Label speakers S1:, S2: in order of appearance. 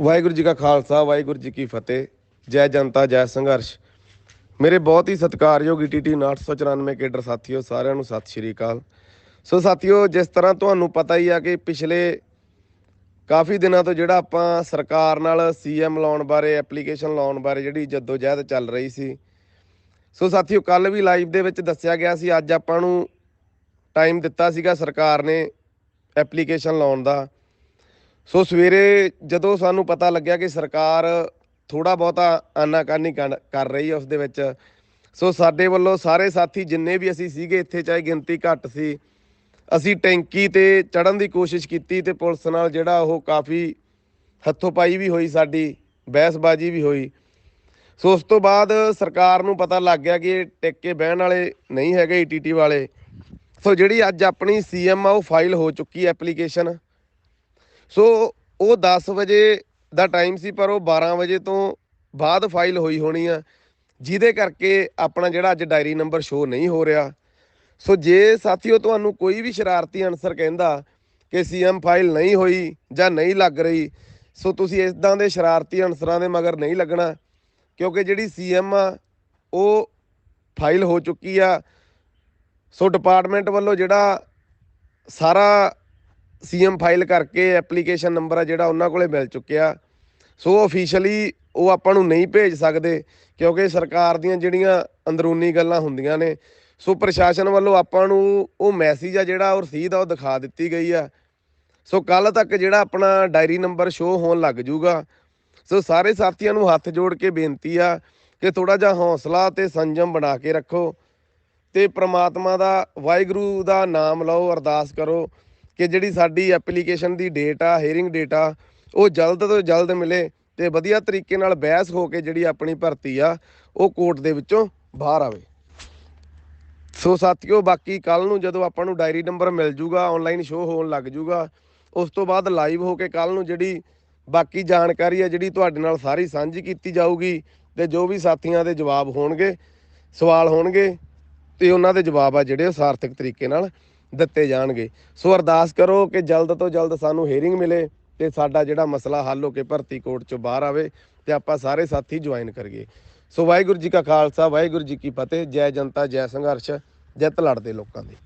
S1: ਵਾਹਿਗੁਰੂ ਜੀ ਕਾ ਖਾਲਸਾ, ਵਾਹਿਗੁਰੂ ਜੀ ਕੀ ਫਤਿਹ। ਜੈ ਜਨਤਾ, ਜੈ ਸੰਘਰਸ਼। ਮੇਰੇ ਬਹੁਤ ਹੀ ਸਤਿਕਾਰਯੋਗ ਈਟੀਟੀ 994 ਕੇਡਰ ਸਾਥੀਓ, ਸਾਰਿਆਂ ਨੂੰ ਸਤਿ ਸ਼੍ਰੀ ਅਕਾਲ। ਸੋ ਸਾਥੀਓ, ਜਿਸ ਤਰ੍ਹਾਂ ਤੁਹਾਨੂੰ ਪਤਾ ਹੀ ਆ ਕਿ ਪਿਛਲੇ ਕਾਫੀ ਦਿਨਾਂ ਤੋਂ ਜਿਹੜਾ ਆਪਾਂ ਸਰਕਾਰ ਨਾਲ ਸੀਐਮ ਲਾਉਣ ਬਾਰੇ, ਐਪਲੀਕੇਸ਼ਨ ਲਾਉਣ ਬਾਰੇ ਜਿਹੜੀ ਜਦੋਜਹਿਦ ਚੱਲ ਰਹੀ ਸੀ, ਸੋ ਸਾਥੀਓ ਕੱਲ ਵੀ ਲਾਈਵ ਦੇ ਵਿੱਚ ਦੱਸਿਆ ਗਿਆ ਸੀ, ਅੱਜ ਆਪਾਂ ਨੂੰ ਟਾਈਮ ਦਿੱਤਾ ਸੀਗਾ ਸਰਕਾਰ ਨੇ ਐਪਲੀਕੇਸ਼ਨ ਲਾਉਣ ਦਾ। ਸੋ ਸਵੇਰੇ ਜਦੋਂ ਸਾਨੂੰ ਪਤਾ ਲੱਗਿਆ ਕਿ ਸਰਕਾਰ ਥੋੜਾ ਬਹੁਤਾ ਆਨਾਕਾਨੀ ਕਰ ਕਰ ਰਹੀ ਹੈ ਉਸ ਦੇ ਵਿੱਚ, ਸੋ ਸਾਡੇ ਵੱਲੋਂ ਸਾਰੇ ਸਾਥੀ ਜਿੰਨੇ ਵੀ ਅਸੀਂ ਸੀਗੇ ਇੱਥੇ, ਚਾਹੇ ਗਿਣਤੀ ਘੱਟ ਸੀ, ਅਸੀਂ ਟੈਂਕੀ ਤੇ ਚੜਨ ਦੀ ਕੋਸ਼ਿਸ਼ ਕੀਤੀ ਤੇ ਪੁਲਿਸ ਨਾਲ ਜਿਹੜਾ ਉਹ ਕਾਫੀ ਹੱਥੋਂ ਪਾਈ ਵੀ ਹੋਈ ਸਾਡੀ, ਬਹਿਸਬਾਜ਼ੀ ਵੀ ਹੋਈ। ਸੋ ਉਸ ਤੋਂ ਬਾਅਦ ਸਰਕਾਰ ਨੂੰ ਪਤਾ ਲੱਗ ਗਿਆ ਕਿ ਇਹ ਟਿਕ ਕੇ ਬਹਿਣ ਵਾਲੇ ਨਹੀਂ ਹੈਗੇ ਈਟੀਟੀ ਵਾਲੇ। ਸੋ ਜਿਹੜੀ ਅੱਜ ਆਪਣੀ ਸੀਐਮ ਆ ਉਹ ਫਾਈਲ ਹੋ ਚੁੱਕੀ ਐਪਲੀਕੇਸ਼ਨ। ਸੋ ਉਹ 10 ਵਜੇ ਦਾ ਟਾਈਮ ਸੀ, ਪਰ ਉਹ 12 ਵਜੇ ਤੋਂ ਬਾਅਦ ਫਾਈਲ ਹੋਈ ਹੋਣੀ ਆ, ਜਿਹਦੇ ਕਰਕੇ ਆਪਣਾ ਜਿਹੜਾ ਅੱਜ ਡਾਇਰੀ ਨੰਬਰ ਸ਼ੋ ਨਹੀਂ ਹੋ ਰਿਹਾ। ਸੋ ਜੇ ਸਾਥੀਓ ਤੁਹਾਨੂੰ ਕੋਈ ਵੀ ਸ਼ਰਾਰਤੀ ਅਨਸਰ ਕਹਿੰਦਾ ਕਿ ਸੀਐਮ ਫਾਈਲ ਨਹੀਂ ਹੋਈ ਜਾਂ ਨਹੀਂ ਲੱਗ ਰਹੀ, ਸੋ ਤੁਸੀਂ ਇਦਾਂ ਦੇ ਸ਼ਰਾਰਤੀ ਅਨਸਰਾਂ ਦੇ ਮਗਰ ਨਹੀਂ ਲੱਗਣਾ, ਕਿਉਂਕਿ ਜਿਹੜੀ ਸੀਐਮ ਆ, ਉਹ ਫਾਈਲ ਹੋ ਚੁੱਕੀ ਆ। ਸੋ ਡਿਪਾਰਟਮੈਂਟ ਵੱਲੋਂ ਜਿਹੜਾ ਸਾਰਾ ਸੀਐਮ ਫਾਈਲ ਕਰਕੇ ਐਪਲੀਕੇਸ਼ਨ ਨੰਬਰ ਆ ਜਿਹੜਾ ਉਹਨਾਂ ਕੋਲੇ ਮਿਲ ਚੁੱਕਿਆ। ਸੋ ਅਫੀਸ਼ੀਅਲੀ ਉਹ ਆਪਾਂ ਨੂੰ ਨਹੀਂ ਭੇਜ ਸਕਦੇ ਕਿਉਂਕਿ ਸਰਕਾਰ ਦੀਆਂ ਜਿਹੜੀਆਂ ਅੰਦਰੂਨੀ ਗੱਲਾਂ ਹੁੰਦੀਆਂ ਨੇ। ਸੋ ਪ੍ਰਸ਼ਾਸਨ ਵੱਲੋਂ ਆਪਾਂ ਨੂੰ ਉਹ ਮੈਸੇਜ ਆ ਜਿਹੜਾ ਉਹ ਰਸੀਦ ਆ ਉਹ ਦਿਖਾ ਦਿੱਤੀ ਗਈ ਆ। ਸੋ ਕੱਲ ਤੱਕ ਜਿਹੜਾ ਆਪਣਾ ਡਾਇਰੀ ਨੰਬਰ ਸ਼ੋ ਹੋਣ ਲੱਗ ਜਾਊਗਾ ਸੋ ਸਾਰੇ ਸਾਥੀਆਂ ਨੂੰ ਹੱਥ ਜੋੜ ਕੇ ਬੇਨਤੀ ਆ ਕਿ ਥੋੜਾ ਜਿਹਾ ਹੌਸਲਾ ਤੇ ਸੰਜਮ ਬਣਾ ਕੇ ਰੱਖੋ ਤੇ ਪ੍ਰਮਾਤਮਾ ਦਾ ਵਾਹਿਗੁਰੂ ਦਾ ਨਾਮ ਲਓ, ਅਰਦਾਸ ਕਰੋ। ਕਿ ਜਿਹੜੀ ਸਾਡੀ ਐਪਲੀਕੇਸ਼ਨ ਦੀ ਡੇਟ ਆ ਹੇਅਰਿੰਗ ਡੇਟ ਆ ਉਹ ਜਲਦ ਤੋਂ ਜਲਦ ਮਿਲੇ ਤੇ ਵਧੀਆ ਤਰੀਕੇ ਨਾਲ ਬਹਿਸ ਹੋ ਕੇ ਜਿਹੜੀ ਆਪਣੀ ਭਰਤੀ ਆ, ਉਹ ਕੋਰਟ ਦੇ ਵਿੱਚੋਂ ਬਾਹਰ ਆਵੇ। ਸੋ ਸਾਥੀਓ, ਬਾਕੀ ਕੱਲ ਨੂੰ ਜਦੋਂ ਆਪਾਂ ਨੂੰ ਡਾਇਰੀ ਨੰਬਰ ਮਿਲ ਜੂਗਾ ਆਨਲਾਈਨ ਸ਼ੋਅ ਹੋਣ ਲੱਗ ਜੂਗਾ, ਉਸ ਤੋਂ ਬਾਅਦ ਲਾਈਵ ਹੋ ਕੇ ਕੱਲ ਨੂੰ ਜਿਹੜੀ ਬਾਕੀ ਜਾਣਕਾਰੀ ਆ, ਜਿਹੜੀ ਤੁਹਾਡੇ ਨਾਲ ਸਾਰੀ ਸਾਂਝੀ ਕੀਤੀ ਜਾਊਗੀ, ਤੇ ਜੋ ਵੀ ਸਾਥੀਆਂ ਦੇ ਜਵਾਬ ਹੋਣਗੇ, ਸਵਾਲ ਹੋਣਗੇ, ਤੇ ਉਹਨਾਂ ਦੇ ਜਵਾਬ ਆ ਜਿਹੜੇ ਉਹ ਸਾਰਥਕ ਤਰੀਕੇ ਨਾਲ ਦਿੱਤੇ ਜਾਣਗੇ। ਸੋ ਅਰਦਾਸ ਕਰੋ ਕਿ ਜਲਦ ਤੋਂ ਜਲਦ ਸਾਨੂੰ ਹੀਅਰਿੰਗ ਮਿਲੇ ਤੇ ਸਾਡਾ ਜਿਹੜਾ ਮਸਲਾ ਹੱਲ ਹੋ ਕੇ ਭਰਤੀ ਕੋਰਟ ਚੋਂ ਬਾਹਰ ਆਵੇ ਤੇ ਆਪਾਂ ਸਾਰੇ ਸਾਥੀ ਜੁਆਇਨ ਕਰੀਏ। ਸੋ ਵਾਹਿਗੁਰੂ ਜੀ ਕਾ ਖਾਲਸਾ, ਵਾਹਿਗੁਰੂ ਜੀ ਕੀ ਫਤਿਹ, ਜੈ ਜਨਤਾ, ਜੈ ਸੰਘਰਸ਼ ਜਿੱਤ ਲੜਦੇ ਲੋਕਾਂ ਦੀ।